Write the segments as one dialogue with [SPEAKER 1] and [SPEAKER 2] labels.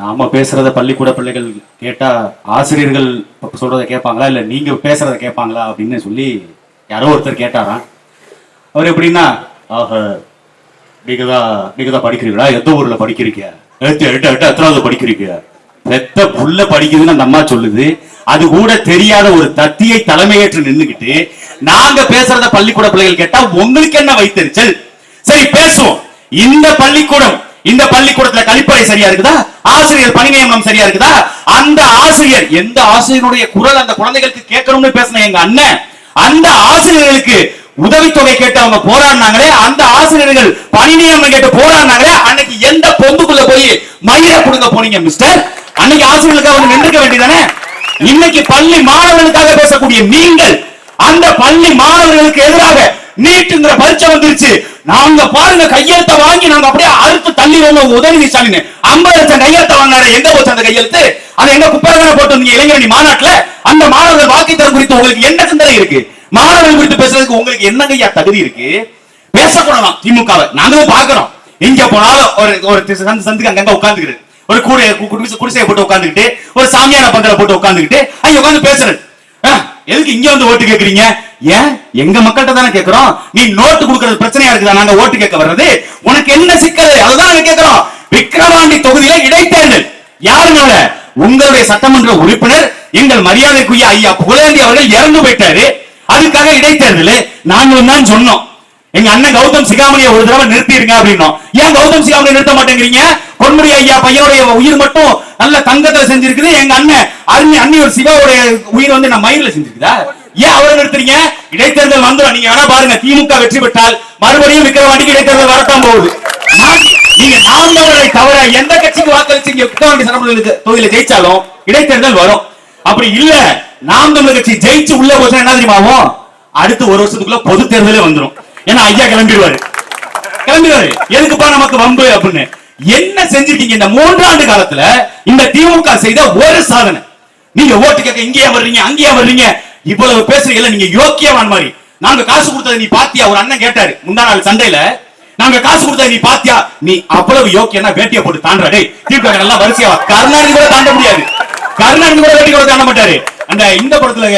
[SPEAKER 1] நாம பேசுறத பள்ளிக்கூட பிள்ளைகள் கேட்டா ஆசிரியர்கள் சொல்றத கேட்பாங்களா? இல்ல நீங்க பேசுறத கேட்பாங்களா? அப்படின்னு சொல்லி யாரோ ஒருத்தர் கேட்டாராம். அவர் எப்படின்னா ஆக நீங்க தான் நீங்க தான் படிக்கிறீங்களா? எந்த ஊர்ல படிக்கிறீங்க? எட்டு எட்டு எட்டு எத்தனாவது படிக்கிறீங்க? பெத்த புள்ள படிக்குதுன்னு அந்த அம்மா சொல்லுது. அது கூட தெரியாத ஒரு தத்தியை தலைமையேற்று நின்றுகிட்டு நாங்க பேசுறத பள்ளிக்கூட பிள்ளைகள் கேட்டா உங்களுக்கு என்ன வைத்தறிச்சல்? சரி பேசுவோம். இந்த பள்ளிக்கூடம் இந்த பள்ளிக்கூடத்துல கழிப்பறை சரியா இருக்குதா? ஆசிரியர் பணி நியமனம் சரியா இருக்குதா? அந்த ஆசிரியர் எந்த ஆசிரியருடைய குரல் அந்த குழந்தைகளுக்கு கேட்கணும்னு பேசின எங்க அண்ணன் அந்த ஆசிரியர்களுக்கு உதவித்தொகை கேட்டு அவங்க போராடினாங்களே அந்த ஆசிரியர்கள் பணி நியமனம் கேட்டு போராடினாங்களே அன்னைக்கு எந்த பொந்துக்குள்ள போய் மயிரை கொடுங்க போனீங்க மிஸ்டர் அன்னைக்கு ஆசிரியர்களுக்காக வந்து நின்றுக்க வேண்டியதானே? இன்னைக்கு பள்ளி மாணவர்களுக்காக பேசக்கூடிய நீங்கள் அந்த பள்ளி மாணவர்களுக்கு எதிராக நீட்டுங்கிற பரீட்சை வந்துருச்சு. நாங்க பாருங்க கையெழுத்த வாங்கி நாங்க அப்படியே அறுத்து உதயநிதி உதவி ஸ்டாலின் ஐம்பது லட்சம் கையெழுத்த வாங்கினாரு. எங்க போச்சு அந்த கையெழுத்து? அதை எங்க குப்பரதான போட்டு வந்தீங்க இளைஞரணி மாநாட்டுல? அந்த மாணவர்கள் வாக்குத்தரம் குறித்து உங்களுக்கு என்ன சிந்தனை இருக்கு? மாணவர்கள் குறித்து பேசுறதுக்கு உங்களுக்கு என்ன கையா தகுதி இருக்கு? பேசக்கூடாதான் திமுகவை. நாங்களும் பாக்குறோம் எங்க போனாலும் ஒரு ஒரு சந்து சந்துக்கு அங்கங்க உட்காந்துக்கிறது ஒரு கூடைய குடிசை குடிசையை போட்டு உட்காந்துக்கிட்டு ஒரு சாமியான பந்தல போட்டு உட்காந்துக்கிட்டு அங்க உட்காந்து பேசுறது. எதுக்கு இங்க வந்து ஓட்டு கேக்குறீங்க? ஏன்? எங்க மக்கள்கிட்ட தானே கேக்குறோம். நீ நோட்டு கொடுக்கறது பிரச்சனையா இருக்குதா? நாங்க ஓட்டு கேட்க வர்றது. உனக்கு என்ன சிக்கல்? அதுதான் நாங்க கேக்குறோம். விக்கிரவாண்டி தொகுதியில இடைத்தேர்தல். யாருனால உங்களுடைய சட்டமன்ற உறுப்பினர் எங்கள் மரியாதைக்குரிய ஐயா புகழேந்தி அவர்கள் இறந்து போயிட்டாரு. அதுக்காக இடைத்தேர்தல். நாங்களும் தான் சொன்னோம். எங்க அண்ணன் கௌதம் சிகாமணியை ஒரு தடவை நிறுத்திருங்க அப்படின்னோம். ஏன் கௌதம் சிகாமணியை நிறுத்த மாட்டேங்கிறீங்க? பொன்முடி ஐயா பையனுடைய உயிர் மட்டும் நல்ல தங்கத்துல செஞ்சிருக்குது. எங்க அண்ணன் அருமை ஒரு சிவாவுடைய உயிர் வந்து நான் மயிரில் செஞ்சிருக்குதா? ஏன் அவரை நிறுத்துறீங்க? இடைத்தேர்தல் வந்துடும். நீங்க வேணா பாருங்க. திமுக வெற்றி பெற்றால் மறுபடியும் விக்கிரவாண்டிக்கு இடைத்தேர்தல் வரத்தான் போகுது. நீங்க நாம் தவிர எந்த கட்சிக்கு வாக்களிச்சு இங்க விக்கிரவாண்டி சட்டமன்ற தொகுதியில ஜெயிச்சாலும் இடைத்தேர்தல் வரும். அப்படி இல்ல. நாம் தமிழர் கட்சி ஜெயிச்சு உள்ள போச்சுன்னா என்ன தெரியுமா ஆகும்? அடுத்து ஒரு வருஷத்துக்குள்ள பொது தேர்தலே வந்துடும் ஏன்னா ஐயா கிளம்பிடுவாரு கிளம்பிடுவாரு எதுக்குப்பா நமக்கு வம்பு அப்படின்னு. என்ன செஞ்சிருக்கீங்க இந்த மூன்றாண்டு காலத்துல? இந்த திமுக செய்த ஒரு சாதனை. நீங்க ஓட்டு கேட்க இங்கேயே வர்றீங்க அங்கேயே வர்றீங்க? இவ்வளவு பேசுறீங்கல்ல நீங்க யோக்கியவான் மாதிரி. நாங்க காசு கொடுத்ததை நீ பாத்தியா? ஒரு அண்ணன் கேட்டாரு முந்தா நாள் சண்டையில. நாங்க காசு கொடுத்ததை நீ பாத்தியா? நீ அவ்வளவு யோக்கியனா வேட்டியை போட்டு தாண்டா டேய் திமுக நல்லா வரிசையா கருணாநிதி கூட தாண்ட முடியாது. கருணாநிதி கூட வேட்டி கூட தாண்ட மாட்டாரு. அந்த இந்த படத்துல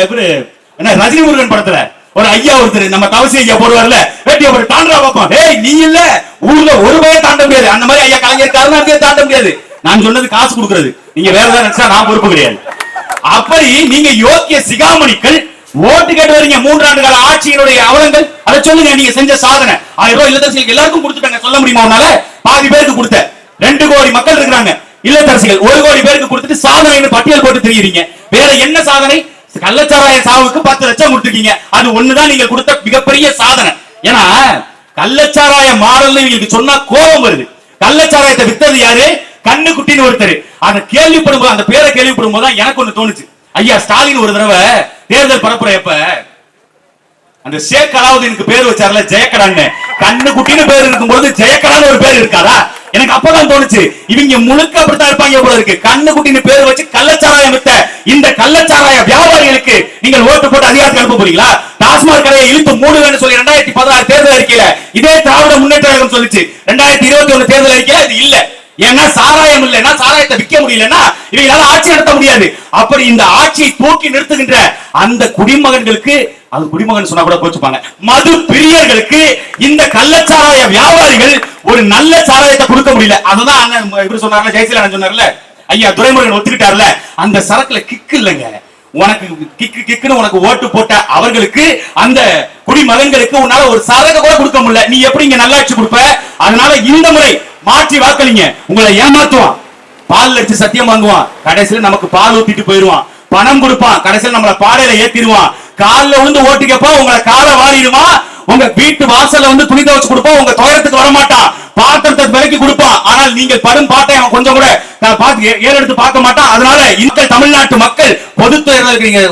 [SPEAKER 1] என்ன ரஜினி முருகன் படத்துல? ஒரு ஐயா ஒருத்தர் நம்ம தவசி ஐயா போடுவார்ல வேட்டியை ஒரு தாண்டா பார்ப்போம் ஏய் நீ இல்ல ஊர்ல ஒரு பய தாண்ட முடியாது. அந்த மாதிரி ஐயா கலைஞர் கருணாநிதியை தாண்ட முடியாது. நான் சொன்னது காசு கொடுக்கறது. நீங்க வேற ஏதாவது நினைச்சா நான் பொறுப்பு கிடையாது. அப்படி நீங்க யோக்கிய சிகாமணிகள் ஓட்டு கேட்டு வரீங்க. மூன்றாண்டு கால ஆட்சியினுடைய அவலங்கள் அதை சொல்லுங்க நீங்க செஞ்ச சாதனை. ஆயிரம் ரூபாய் இல்லத்தரசிகள் எல்லாருக்கும் கொடுத்துட்டாங்க. சொல்ல முடியுமா உன்னால? பாதி பேருக்கு கொடுத்த ரெண்டு கோடி மக்கள் இருக்கிறாங்க. இல்லத்தரசிகள் ஒரு கோடி பேருக்கு கொடுத்துட்டு சாதனைன்னு பட்டியல் போட்டு தெரியுறீங்க. வேற என்ன சாதனை? கள்ளச்சாராய சாவுக்கு பத்து லட்சம் கொடுத்துருக்கீங்க. அது ஒண்ணுதான் நீங்க கொடுத்த மிகப்பெரிய சாதனை. ஏன்னா கள்ளச்சாராய மாடல் இவங்களுக்கு சொன்னா கோபம் வருது. கள்ளச்சாராயத்தை வித்தது யாரு? கண்ணு குட்டின்னு ஒருத்தர். அந்த கேள்விப்படும் போது அந்த பேரை கேள்விப்படும் போது தான் எனக்கு ஒண்ணு தோணுச்சு. ஐயா ஸ்டாலின் ஒரு தடவை தேர்தல் பரப்புறப்ப அந்த ஷேக் அலாவுதீனுக்கு பேர் வச்சார்ல ஜெயக்கடான்னு. கண்ணு குட்டின்னு பேர் இருக்கும்போது ஜெயக்கடான்னு ஒரு பேர் இருக்காரா எனக்கு அப்பதான் தோணுச்சு. இவங்க முழுக்க அப்படித்தான் இருப்பாங்க போல இருக்கு. கண்ணு குட்டின்னு பேர் வச்சு கள்ளச்சாராயம் வித்த இந்த கள்ளச்சாராய வியாபாரிகளுக்கு நீங்கள் ஓட்டு போட்டு அதிகாரத்தை அனுப்ப போறீங்களா? டாஸ்மாக் கடையை இழுத்து மூடுவேன்னு சொல்லி ரெண்டாயிரத்தி பதினாறு தேர்தல் அறிக்கையில இதே திராவிட முன்னேற்ற கழகம் சொல்லுச்சு. ரெண்டாயிரத்தி இருபத்தி ஒண்ணு தேர்தல் அறிக்கையில இது இல்ல. ஏன்னா சாராயம் இல்லைன்னா சாராயத்தை விற்க முடியலன்னா இவங்களால ஆட்சி நடத்த முடியாது. அப்படி இந்த ஆட்சியை தூக்கி நிறுத்துகின்ற அந்த குடிமகன்களுக்கு அது குடிமகன் சொன்னா கூட கோச்சுப்பாங்க. மது பிரியர்களுக்கு இந்த கள்ளச்சாராய வியாபாரிகள் ஒரு நல்ல சாராயத்தை கொடுக்க முடியல. அதுதான் அண்ணன் இவரு சொன்னார்ல ஜெயசீலன் சொன்னார்ல? ஐயா துரைமுருகன் ஒத்துக்கிட்டார்ல? அந்த சரக்குல கிக்கு இல்லைங்க. உனக்கு கிக்கு கிக்குன்னு உனக்கு ஓட்டு போட்ட அவர்களுக்கு அந்த குடிமகன்களுக்கு உன்னால ஒரு சரக்கு கூட கொடுக்க முடியல. நீ எப்படி இங்க நல்லாட்சி கொடுப்ப? அதனால இந்த முறை மாற்றி வாக்களிங்க. உங்களை ஏமாத்துவான். பால் அடிச்சு சத்தியம் வாங்குவான். கடைசியில நமக்கு பால் ஊத்திட்டு போயிருவான் பணம் கொடுப்பான். கடைசியில நம்மள பாடையில ஏத்திடுவான். கால்ல விழுந்து ஓட்டு கேட்பான் உங்களை காலை வாரிடுவான் உங்க வீட்டு வாசல்ல வந்து துணி துவச்சு கொடுப்போம் உங்க துயரத்துக்கு வரமாட்டான் பாத்திரத்தை விலைக்கு கொடுப்பான் ஆனால் நீங்கள் படும் பாட்டை அவன் கொஞ்சம் கூட நான் பார்த்து ஏறெடுத்து பார்க்க மாட்டான் அதனால இந்த தமிழ்நாட்டு மக்கள் பொது தேர்தலுக்கு நீங்க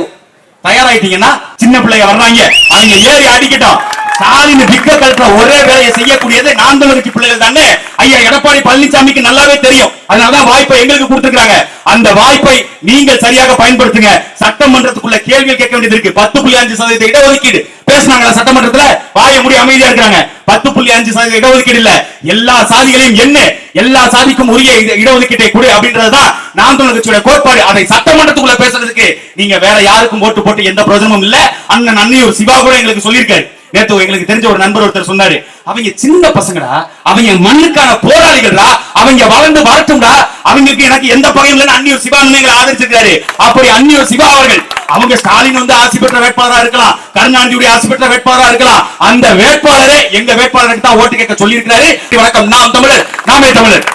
[SPEAKER 1] தயாராயிட்டீங்கன்னா சின்ன பிள்ளைங்க வர்றாங்க. அவங்க ஏறி அடிக்கட்டும். ஸ்டாலின் விக்க கலட்டுற ஒரே வேலையை செய்யக்கூடியது நாம் தமிழ் பிள்ளைகள் தானே? ஐயா எடப்பாடி பழனிசாமிக்கு நல்லாவே தெரியும். அதனாலதான் வாய்ப்பை எங்களுக்கு கொடுத்திருக்காங்க அந்த வாய்ப்பை நீங்கள் சரியாக பயன்படுத்துங்க. சட்டமன்றத்துக்குள்ள கேள்வி கேட்க வேண்டியது இருக்கு. பத்து புள்ளி அஞ்சு சதவீத இடஒதுக்கீடு. பேசினாங்களா சட்டமன்றத்துல? வாய முடி அமைதியா இருக்காங்க. பத்து புள்ளி அஞ்சு சதவீத இடஒதுக்கீடு இல்ல. எல்லா சாதிகளையும் என்ன எல்லா சாதிக்கும் உரிய இட- இடஒதுக்கீட்டை கொடு அப்படின்றதுதான் நாம் தமிழர் கட்சியோட கோட்பாடு. அதை சட்டமன்றத்துக்குள்ள பேசுறதுக்கு நீங்க வேற யாருக்கும் ஓட்டு போட்டு எந்த பிரயோஜனமும் இல்ல. அண்ணன் அன்னியூர் சிவா கூட எங்களுக்கு சொல்லியிருக்காரு. நேத்து எங்களுக்கு தெரிஞ்ச ஒரு நண்பர் ஒருத்தர் சொன்னாரு அவங்க சின்ன பசங்கடா அவங்க மண்ணுக்கான போராளிகள்டா அவங்க வளர்ந்து வரட்டும்டா அவங்களுக்கு எனக்கு எந்த பகையும் இல்லைன்னு அன்னியூர் சிவான்னு எங்களை ஆதரிச்சிருக்காரு அப்படி அன்னியூர் சிவா அவர்கள் அவங்க ஸ்டாலின் வந்து ஆசி பெற்ற வேட்பாளரா இருக்கலாம் கருணாநிதியுடைய ஆசி பெற்ற வேட்பாளரா இருக்கலாம் அந்த வேட்பாளரே எங்க வேட்பாளருக்கு தான் ஓட்டு கேட்க சொல்லி இருக்கிறாரு வணக்கம். நாம் தமிழர் நாமே தமிழர்.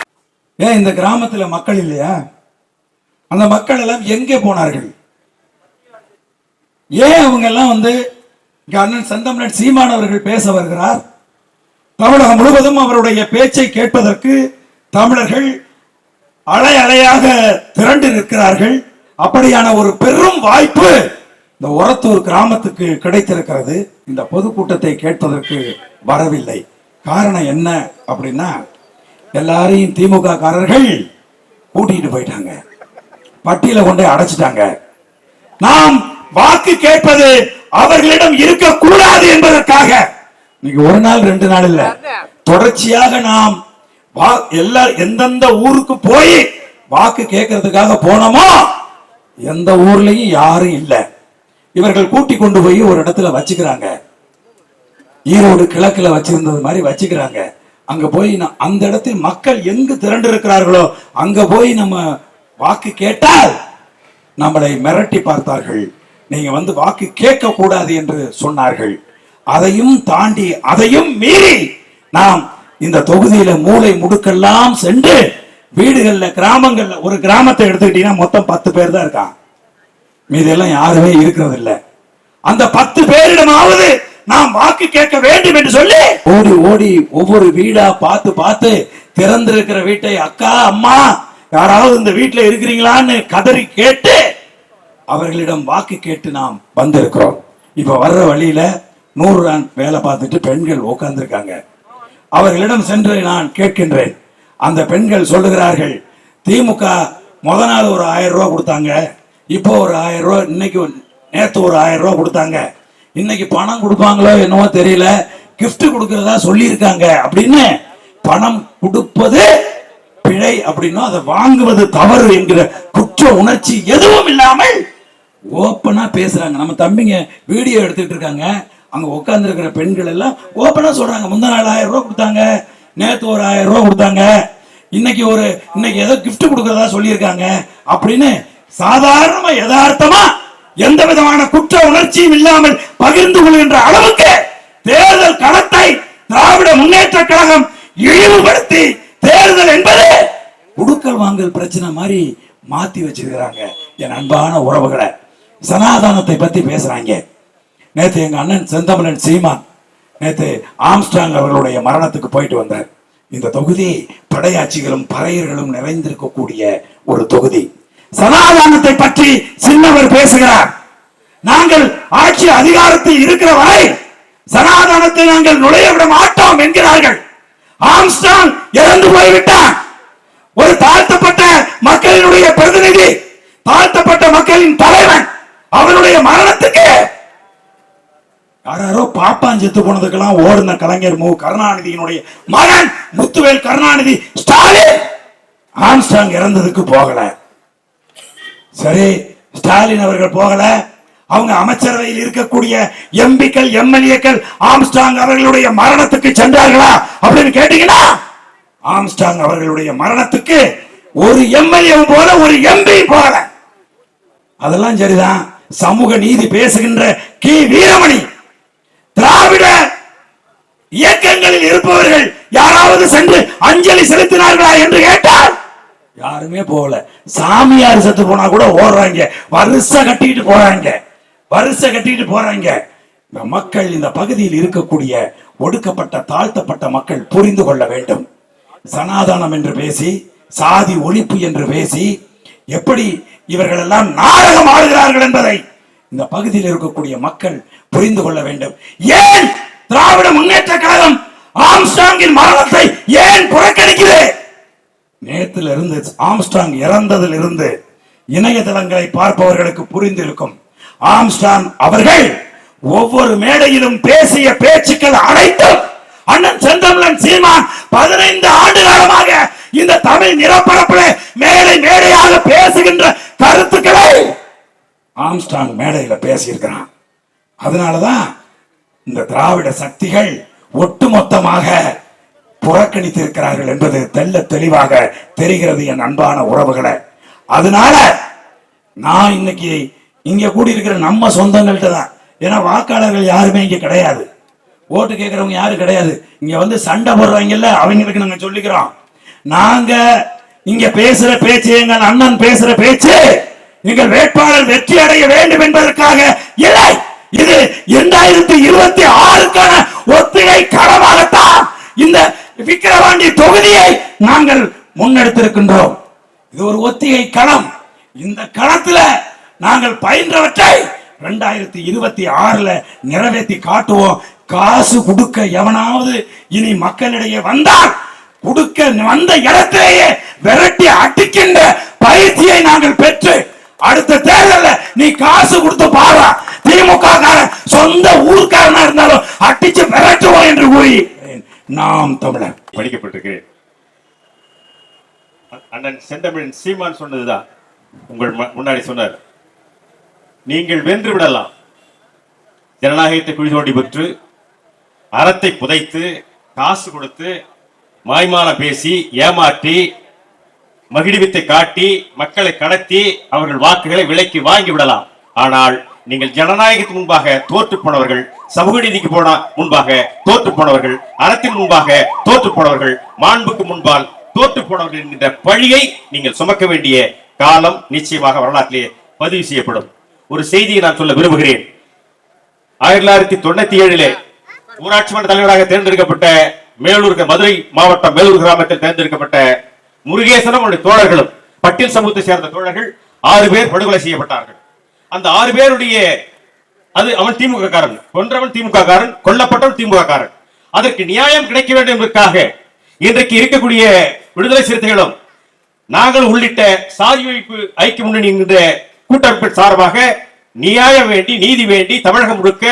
[SPEAKER 2] ஏன் இந்த கிராமத்துல மக்கள் இல்லையா? அந்த மக்கள் எல்லாம் எங்கே போனார்கள்? ஏன் அவங்க எல்லாம் வந்து இங்கே அண்ணன் செந்தமிழன் சீமான் அவர்கள் பேச வருகிறார். தமிழகம் முழுவதும் அவருடைய பேச்சை கேட்பதற்கு தமிழர்கள் அலை அலையாக திரண்டு நிற்கிறார்கள். அப்படியான ஒரு பெரும் வாய்ப்பு இந்த ஒரத்தூர் கிராமத்துக்கு கிடைத்திருக்கிறது. இந்த பொதுக்கூட்டத்தை கேட்பதற்கு வரவில்லை. காரணம் என்ன அப்படின்னா எல்லாரையும் திமுக காரர்கள் கூட்டிட்டு போயிட்டாங்க. பட்டியல கொண்டு அடைச்சிட்டாங்க. நாம் வாக்கு கேட்பது அவர்களிடம் இருக்கக்கூடாது என்பதற்காக. இன்னைக்கு ஒரு நாள் ரெண்டு நாள் இல்ல. தொடர்ச்சியாக நாம் எல்லா எந்தெந்த ஊருக்கு போய் வாக்கு கேட்கறதுக்காக போனோமோ எந்த ஊர்லயும் யாரும் இல்ல. இவர்கள் கூட்டி கொண்டு போய் ஒரு இடத்துல வச்சுக்கிறாங்க. ஈரோடு கிழக்குல வச்சிருந்தது மாதிரி வச்சுக்கிறாங்க. அங்க போய் அந்த இடத்தில் மக்கள் எங்கு திரண்டு இருக்கிறார்களோ அங்க போய் நம்ம வாக்கு கேட்டால் நம்மளை மிரட்டி பார்த்தார்கள். நீங்க வந்து வாக்கு கேட்க கூடாது என்று சொன்னார்கள். அதையும் தாண்டி அதையும் மீறி நாம் இந்த தொகுதியில மூளை முடுக்கெல்லாம் சென்று வீடுகள்ல கிராமங்கள்ல ஒரு கிராமத்தை எடுத்துக்கிட்டீங்கன்னா மொத்தம் பத்து பேர் தான் இருக்கான் மீதெல்லாம் யாருமே இருக்கிறது இல்லை அந்த பத்து பேரிடமாவது நாம் வாக்கு கேட்க வேண்டும் என்று சொல்லி ஓடி ஓடி ஒவ்வொரு வீடா பார்த்து பார்த்து திறந்திருக்கிற வீட்டை அக்கா அம்மா யாராவது இந்த வீட்டுல இருக்கிறீங்களான்னு கதறி கேட்டு அவர்களிடம் வாக்கு கேட்டு நாம் வந்திருக்கிறோம். இப்ப வர்ற வழியில நூறு ரன் வேலை பார்த்துட்டு பெண்கள் உட்கார்ந்துருக்காங்க அவர்களிடம் சென்று நான் கேட்கின்றேன். அந்த பெண்கள் சொல்லுகிறார்கள் திமுக முத நாள் ஒரு ஆயிரம் ரூபா கொடுத்தாங்க. இப்போ ஒரு ஆயிரம் ரூபா இன்னைக்கு ஒரு- நேத்து ஒரு ஆயிரம் ரூபா கொடுத்தாங்க. இன்னைக்கு பணம் கொடுப்பாங்களோ என்னவோ தெரியல. கிஃப்ட் கொடுக்கறதா சொல்லியிருக்காங்க. அப்படின்னு பணம் கொடுப்பது பிழை அப்படின்னும் அதை வாங்குவது தவறு என்கிற குற்ற உணர்ச்சி எதுவும் இல்லாமல் ஓப்பனாக பேசுகிறாங்க நம்ம தம்பிங்க வீடியோ எடுத்துக்கிட்டு இருக்காங்க. அங்கே உட்காந்துருக்கிற பெண்கள் எல்லாம் ஓப்பனாக சொல்கிறாங்க முந்தா நாள் ஆயிரம் ரூபா கொடுத்தாங்க. நேற்று ஒரு ஆயிரம் ரூபா கொடுத்தாங்க. இன்னைக்கு ஒரு இன்னைக்கு ஏதோ கிஃப்ட் கொடுக்கறதா சொல்லியிருக்காங்க. அப்படின்னு சாதாரணமா யதார்த்தமா எந்த விதமான குற்ற உணர்ச்சியும் இல்லாமல் பகிர்ந்து கொள்கின்ற அளவுக்கு தேர்தல் களத்தை திராவிட முன்னேற்ற கழகம் இழிவுபடுத்தி தேர்தல் என்பது குடுக்கல் வாங்கல் பிரச்சனை மாதிரி மாத்தி வச்சிருக்கிறாங்க. என் அன்பான உறவுகளை. சனாதனத்தை பத்தி பேசுறாங்க. நேத்து எங்க அண்ணன் செந்தமிழன் சீமான் நேத்து ஆம்ஸ்டாங் அவர்களுடைய மரணத்துக்கு போயிட்டு வந்தார். இந்த தொகுதி படையாட்சிகளும் பறையர்களும் நிறைந்திருக்கக்கூடிய ஒரு தொகுதி. சனாதானத்தை பற்றி சின்னவர் பேசுகிறார். நாங்கள் ஆட்சி அதிகாரத்தில் இருக்கிற வரை சனாதானத்தை நாங்கள் நுழைய விட மாட்டோம் என்கிறார்கள். ஆம்ஸ்டாங் இறந்து போய்விட்டான் ஒரு தாழ்த்தப்பட்ட மக்களினுடைய பிரதிநிதி தாழ்த்தப்பட்ட மக்களின் தலைவன். அவருடைய மரணத்துக்கு யாரோ பாப்பான் செத்து போனதுக்கெல்லாம் ஓடுன கலைஞர் மு. கருணாநிதியினுடைய மகன் முத்துவேல் கருணாநிதி ஸ்டாலின் ஆம்ஸ்டாங் இறந்ததுக்கு போகல. சரி ஸ்டாலின் அவர்கள் போகல. அவங்க அமைச்சரவையில் இருக்கக்கூடிய எம்பிக்கள் எம்எல்ஏக்கள் ஆம்ஸ்டாங் அவர்களுடைய மரணத்துக்கு சென்றார்களா அப்படின்னு கேட்டீங்கன்னா ஆம்ஸ்டாங் அவர்களுடைய மரணத்துக்கு ஒரு எம்எல்ஏ போல ஒரு எம்பி போகல. அதெல்லாம் சரிதான். சமூக நீதி பேசுகின்ற கி வீரமணி. திராவிட இயக்கங்களில் இருப்பவர்கள் யாராவது சென்று அஞ்சலி செலுத்தினார்களா என்று கேட்டால் யாருமே போகல. சாமியார் செத்து போனா கூட ஓடுறாங்க. வருஷ கட்டிட்டு போறாங்க. வருஷ கட்டிட்டு போறாங்க. இந்த மக்கள் இந்த பகுதியில் இருக்கக்கூடிய ஒடுக்கப்பட்ட தாழ்த்தப்பட்ட மக்கள் புரிந்து கொள்ள வேண்டும். சனாதானம் என்று பேசி சாதி ஒழிப்பு என்று பேசி எப்படி இவர்கள் எல்லாம் நாடகம் ஆடுகிறார்கள் என்பதை இந்த பகுதியில் இருக்கக்கூடிய மக்கள் புரிந்து கொள்ள வேண்டும். ஏன் திராவிட முன்னேற்ற கழகம் ஆம்ஸ்டாங்கின் மரணத்தை ஏன் புறக்கணிக்குது? நேத்துல இருந்து ஆம்ஸ்டாங் இறந்ததில் இருந்து இணையதளங்களை பார்ப்பவர்களுக்கு புரிந்திருக்கும். ஆம்ஸ்டாங் அவர்கள் ஒவ்வொரு மேடையிலும் பேசிய பேச்சுக்கள் அனைத்தும் அண்ணன் செந்தமிழன் சீமான் பதினைந்து ஆண்டு காலமாக இந்த தமிழ் நிலப்பரப்பில் மேடை மேடையாக பேசுகின்ற கருத்துக்களை ஆம்ஸ்டாங் மேடையில் பேசியிருக்கிறான். அதனாலதான் இந்த திராவிட சக்திகள் ஒட்டுமொத்தமாக புறக்கணித்திருக்கிறார்கள் என்பது தெல்ல தெளிவாக தெரிகிறது என் அன்பான உறவுகளை. அதனால நான் இன்னைக்கு இங்க கூடியிருக்கிற நம்ம சொந்தங்கள்கிட்ட தான். ஏன்னா வாக்காளர்கள் யாருமே இங்க கிடையாது. ஓட்டு கேட்கறவங்க யாரும் கிடையாது. இங்க வந்து சண்டை போடுறவங்கல்ல அவங்களுக்கு நாங்க சொல்லிக்கிறோம். நாங்க இங்க பேசுற பேச்சு எங்கள் அண்ணன் பேசுற பேச்சு எங்கள் வேட்பாளர் வெற்றி அடைய வேண்டும் என்பதற்காக இல்லை. இது இரண்டாயிரத்தி இருபத்தி ஆறுக்கான ஒத்திகை களமாகத்தான் இந்த விக்கிரவாண்டி தொகுதியை நாங்கள் முன்னெடுத்திருக்கின்றோம். இது ஒரு ஒத்திகை களம். இந்த களத்துல நாங்கள் பயின்றவற்றை ரெண்டாயிரத்தி இருபத்தி ஆறுல நிறைவேற்றி காட்டுவோம். காசு கொடுக்க எவனாவது இனி மக்களிடையே வந்தால் கொடுக்க வந்த இடத்திலேயே விரட்டி அடிக்கின்ற பயிற்சியை நாங்கள் பெற்று அடுத்த தேர்தல நீ காசு கொடுத்து பாரா. திமுக காரன் சொந்த ஊர்க்காரனா இருந்தாலும் அடிச்சு விரட்டுவோம் என்று கூறி நாம் தமிழர்.
[SPEAKER 3] படிக்கப்பட்டிருக்கிறேன். அண்ணன் செந்தமிழன் சீமான் சொன்னதுதான். உங்கள் முன்னாடி சொன்னார். நீங்கள் வென்று விடலாம். ஜனநாயகத்தை குழி தோண்டி பெற்று அறத்தை புதைத்து காசு கொடுத்து மாய்மாலம் பேசி ஏமாற்றி மகிழ்வித்தை காட்டி மக்களை கடத்தி அவர்கள் வாக்குகளை விலைக்கு வாங்கி விடலாம். ஆனால் நீங்கள் ஜனநாயகத்தின் முன்பாக தோற்று போனவர்கள் சமூக நீதிக்கு போன முன்பாக தோற்று போனவர்கள் அறத்தின் முன்பாக தோற்று போனவர்கள் மாண்புக்கு முன்பால் தோற்று போனவர்கள் என்கின்ற பழியை நீங்கள் சுமக்க வேண்டிய காலம் நிச்சயமாக வரலாற்றிலே பதிவு செய்யப்படும். ஒரு செய்தியை நான் சொல்ல விரும்புகிறேன். ஆயிரத்தி தொள்ளாயிரத்தி தொண்ணூத்தி ஏழிலே ஊராட்சி மன்ற தலைவராக தேர்ந்தெடுக்கப்பட்ட மேலூர் மதுரை மாவட்டம் மேலூர் கிராமத்தில் தேர்ந்தெடுக்கப்பட்ட முருகேசனும் அவருடைய தோழர்களும் பட்டியல் சமூகத்தை சேர்ந்த தோழர்கள் ஆறு பேர் படுகொலை செய்யப்பட்டார்கள். அந்த ஆறு பேருடைய அது அவன் திமுக காரன் கொன்றவன் திமுக காரன் கொல்லப்பட்டவன் திமுக காரன் அதற்கு நியாயம் கிடைக்க வேண்டும் என்பதற்காக இன்றைக்கு இருக்கக்கூடிய விடுதலை சிறுத்தைகளும் நாங்கள் உள்ளிட்ட சாதி வைப்பு ஐக்கிய முன்னணி என்கின்ற கூட்டமைப்பின் சார்பாக நியாயம் வேண்டி நீதி வேண்டி தமிழகம் முழுக்க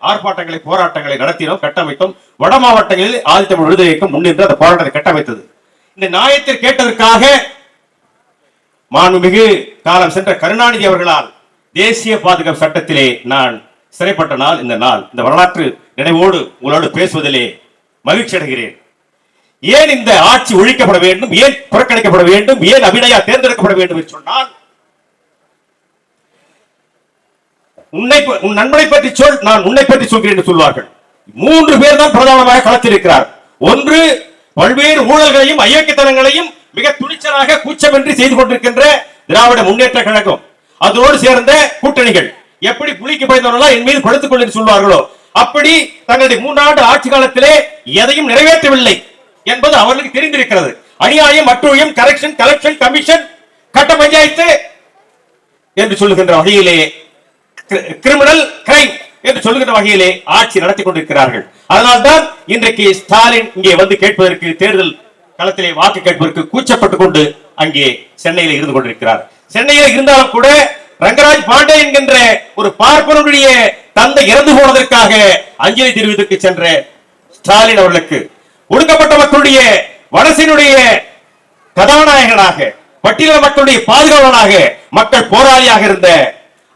[SPEAKER 3] ஆர்ப்பாட்டங்களை போராட்டங்களை நடத்தினோம் கட்டமைத்தோம். வட மாவட்டங்களில் ஆதித்தமிழ் விடுதலை இயக்கம் முன்னின்று அந்த போராட்டத்தை கட்டமைத்தது. இந்த நியாயத்தை கேட்டதற்காக மாண்புமிகு காலம் சென்ற கருணாநிதி அவர்களால் தேசிய பாதுகாப்பு சட்டத்திலே நான் சிறைப்பட்ட நாள் இந்த நாள் இந்த வரலாற்று நினைவோடு உங்களோடு பேசுவதிலே மகிழ்ச்சி அடைகிறேன். ஏன் இந்த ஆட்சி ஒழிக்கப்பட வேண்டும்? ஏன் புறக்கணிக்கப்பட வேண்டும்? ஏன் அபிநயா தேர்ந்தெடுக்கப்பட வேண்டும் என்று சொன்னால் உன்னை உன் நண்பனை பற்றி சொல் நான் உன்னை பற்றி சொல்கிறேன் என்று சொல்வார்கள். மூன்று பேர் தான் பிரதானமாக களத்திருக்கிறார் ஒன்று பல்வேறு ஊழல்களையும் அயோக்கியத்தனங்களையும் மிக துணிச்சலாக கூச்சமின்றி செய்து கொண்டிருக்கின்ற திராவிட முன்னேற்ற கழகம். அதோடு சேர்ந்த கூட்டணிகள். எப்படி புலிக்கு பயந்தவர்களா என் மீது படுத்துக் கொள்ள சொல்வார்களோ அப்படி தங்களுடைய மூன்றாண்டு ஆட்சி காலத்திலே எதையும் நிறைவேற்றவில்லை என்பது அவர்களுக்கு தெரிந்திருக்கிறது. அநியாயம் அட்டூழியம் கரெக்ஷன் கலெக்ஷன் கமிஷன் கட்ட பஞ்சாயத்து என்று சொல்லுகின்ற வகையிலே கிரிமினல் கிரைம் என்று சொல்லுகின்ற வகையிலே ஆட்சி நடத்தி கொண்டிருக்கிறார்கள். அதனால்தான் இன்றைக்கு ஸ்டாலின் இங்கே வந்து கேட்பதற்கு தேர்தல் களத்திலே வாக்கு கேட்பதற்கு கூச்சப்பட்டுக் கொண்டு அங்கே சென்னையில் இருந்து கொண்டிருக்கிறார். சென்னையில் இருந்தாலும் கூட ரங்கராஜ் பாண்டே என்கின்ற ஒரு பார்ப்பனருடைய தந்தை இறந்து போனதற்காக அஞ்சலி தெரிவித்துக்கு சென்ற ஸ்டாலின் அவர்களுக்கு ஒடுக்கப்பட்ட மக்களுடைய வடசினுடைய கதாநாயகனாக பட்டியல மக்களுடைய பாதுகாவலனாக மக்கள் போராளியாக இருந்த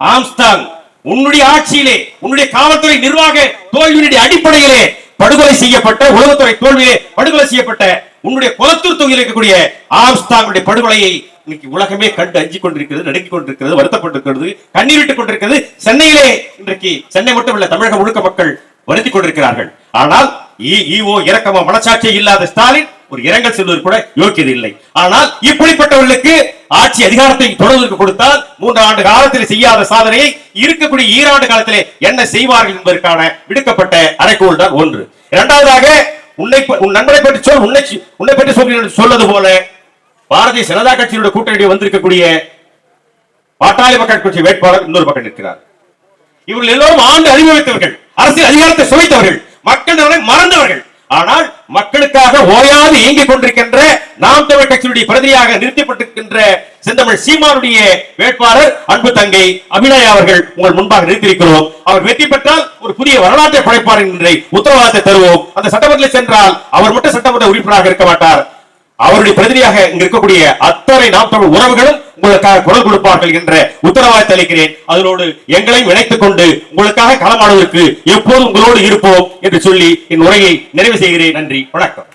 [SPEAKER 3] ஆம்ஸ்டாங் உன்னுடைய ஆட்சியிலே உன்னுடைய காவல்துறை நிர்வாக தோல்வியினுடைய அடிப்படையிலே படுகொலை செய்யப்பட்ட உளவுத்துறை தோல்வியிலே படுகொலை செய்யப்பட்ட உன்னுடைய குலத்தூர் தொகுதியில் இருக்கக்கூடிய ஆம்ஸ்டாங்குடைய படுகொலையை இன்னைக்கு உலகமே கண்டு அஞ்சு கொண்டிருக்கிறது நடுங்கிக் கொண்டிருக்கிறது வருத்தப்பட்டிருக்கிறது கண்ணீர் விட்டுக் கொண்டிருக்கிறது. சென்னையிலே இன்றைக்கு சென்னை மட்டுமல்ல தமிழகம் முழுக்க மக்கள் வருத்திக் கொண்டிருக்கிறார்கள். ஆனால் இஓ ஈவோ இரக்கமோ மனசாட்சி இல்லாத ஸ்டாலின் ஒரு இரங்கல் செல்வது கூட யோக்கியது இல்லை ஆனால் இப்படிப்பட்டவர்களுக்கு ஆட்சி அதிகாரத்தை தொடர்வதற்கு கொடுத்தால் மூன்று ஆண்டு காலத்தில் செய்யாத சாதனையை இருக்கக்கூடிய ஈராண்டு காலத்திலே என்ன செய்வார்கள் என்பதற்கான விடுக்கப்பட்ட அறைகோல் தான் ஒன்று. இரண்டாவதாக உன்னை உன் நண்பனை பற்றி சொல் உன்னை உன்னை பற்றி சொல்கிறேன் சொல்வது போல பாரதிய ஜனதா கட்சியினுடைய கூட்டணி வந்திருக்கக்கூடிய பாட்டாளி மக்கள் கட்சி வேட்பாளர் இன்னொரு பக்கம் நிற்கிறார். இவர்கள் எல்லோரும் ஆண்டு அனுபவித்தவர்கள் அரசியல் அதிகாரத்தை சுவைத்தவர்கள். மக்கள் நலனை மறந்தவர்கள். ஆனால் மக்களுக்காக ஓயாது இயங்கிக் கொண்டிருக்கின்ற நாம் தமிழ் கட்சியுடைய பிரதியாக நிறுத்தப்பட்டிருக்கின்ற செந்தமிழ் சீமானுடைய வேட்பாளர் அன்பு தங்கை அபிநயா அவர்கள் உங்கள் முன்பாக நிறுத்தியிருக்கிறோம். அவர் வெற்றி பெற்றால் ஒரு புதிய வரலாற்றை படைப்பார் என்ற உத்தரவாதத்தை தருவோம். அந்த சட்டமன்றத்தில் சென்றால் அவர் மட்டும் சட்டமன்ற உறுப்பினராக இருக்க மாட்டார். அவருடைய பிரதிநிதியாக இங்க இருக்கக்கூடிய அத்தனை நாம் தமிழ் உறவுகளும் உங்களுக்காக குரல் கொடுப்பார்கள் என்ற உத்தரவாதத்தை அளிக்கிறேன். அதனோடு எங்களையும் இணைத்துக் கொண்டு உங்களுக்காக களமாடுவதற்கு எப்போது உங்களோடு இருப்போம் என்று சொல்லி என் உரையை நிறைவு செய்கிறேன். நன்றி. வணக்கம்.